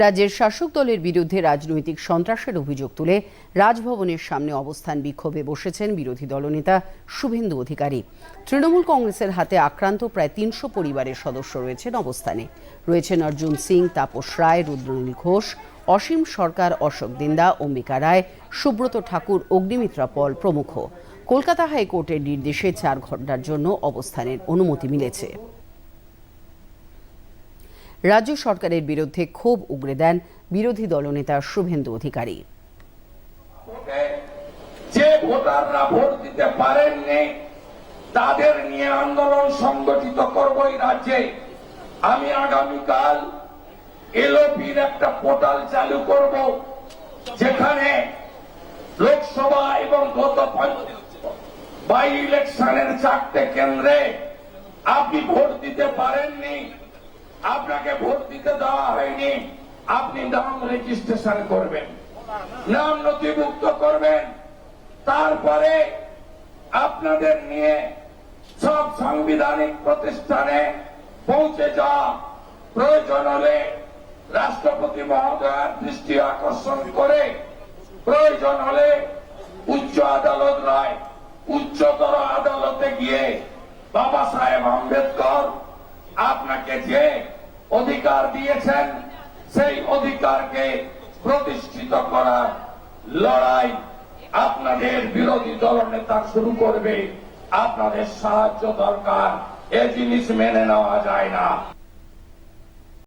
রাজ্যের শাসক দলের বিরুদ্ধে রাজনৈতিক সন্ত্রাসের অভিযোগ তুলে রাজভবনের সামনে অবস্থান বিক্ষোভে বসেছেন বিরোধী দলনেতা শুভেন্দু অধিকারী। তৃণমূল কংগ্রেসের হাতে আক্রান্ত প্রায় তিনশো পরিবারের সদস্য রয়েছেন অবস্থানে। রয়েছেন অর্জুন সিং, তাপস রায়, রুদ্রনীল ঘোষ, অসীম সরকার, অশোক দিন্দা, অম্বিকা রায়, সুব্রত ঠাকুর, অগ্নিমিত্রা পল প্রমুখ। কলকাতা হাইকোর্টের নির্দেশে চার ঘণ্টার জন্য অবস্থানের অনুমতি মিলেছে। রাজ্য সরকারের বিরুদ্ধে ক্ষোভ উগরে দেন বিরোধী দলনেতা শুভেন্দু অধিকারী। যে ভোটাররা ভোট দিতে পারেননি তাদের নিয়ে আন্দোলন সংগঠিত করব এই রাজ্যে। আমি আগামীকাল এলওপির একটা পোর্টাল চালু করব, যেখানে লোকসভা এবং গত বাই ইলেকশনের চারটে কেন্দ্রে আপনি ভোট দিতে পারেননি। আপনাকে ভোট দিতে দেওয়া হয়নি। আপনি নাম রেজিস্ট্রেশন করবেন। নাম নথিভুক্ত করবেন। তারপরে আপনাদের নিয়ে সব সাংবিধানিক প্রতিষ্ঠানে পৌঁছে যাওয়া প্রয়োজন হলে রাষ্ট্রপতি মহোদয়ের দৃষ্টি আকর্ষণ করে প্রয়োজন হলে উচ্চ আদালত নয় উচ্চতর আদালতে গিয়ে বাবা সাহেব আম্বেদকর আপনাকে যে অধিকার দিয়েছেন, সেই অধিকারকে প্রতিষ্ঠিত করার লড়াই আপনাদের বিরোধী দল নেতা শুরু করবে। আপনাদের সাহায্য দরকার, এ জিনিস মেনে নেওয়া যায় না।